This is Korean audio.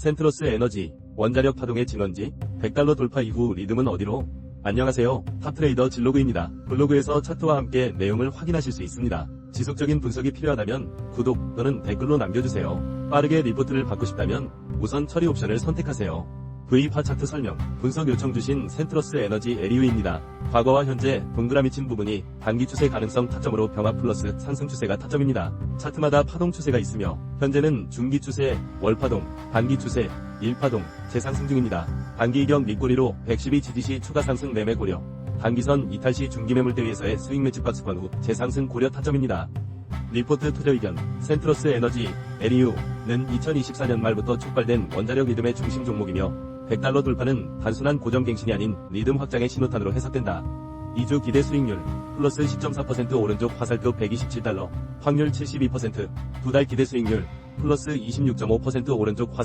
센트러스 에너지, 원자력 파동의 진원지, 100달러 돌파 이후 리듬은 어디로? 안녕하세요. 탑트레이더 진로그입니다. 블로그에서 차트와 함께 내용을 확인하실 수 있습니다. 지속적인 분석이 필요하다면 구독 또는 댓글로 남겨주세요. 빠르게 리포트를 받고 싶다면 우선 처리 옵션을 선택하세요. V파 차트 설명, 분석 요청 주신 센트러스 에너지 에리우입니다. 과거와 현재 동그라미 친 부분이 단기 추세 가능성 타점으로 병합 플러스 상승 추세가 타점입니다. 차트마다 파동 추세가 있으며 현재는 중기 추세, 월파동, 단기 추세, 일파동, 재상승 중입니다. 단기 이격 밑꼬리로 112 지지시 추가 상승 매매 고려, 단기선 이탈 시 중기 매물 대위에서의 스윙 매집 박스권 후 재상승 고려 타점입니다. 리포트 투자 의견 센트러스 에너지 에리우는 2024년 말부터 촉발된 원자력 리듬의 중심 종목이며 100달러 돌파는 단순한 고정 갱신이 아닌 리듬 확장의 신호탄으로 해석된다. 2주 기대 수익률 플러스 10.4% 오른쪽 화살표 127달러 확률 72%두 달 기대 수익률 플러스 26.5% 오른쪽 화살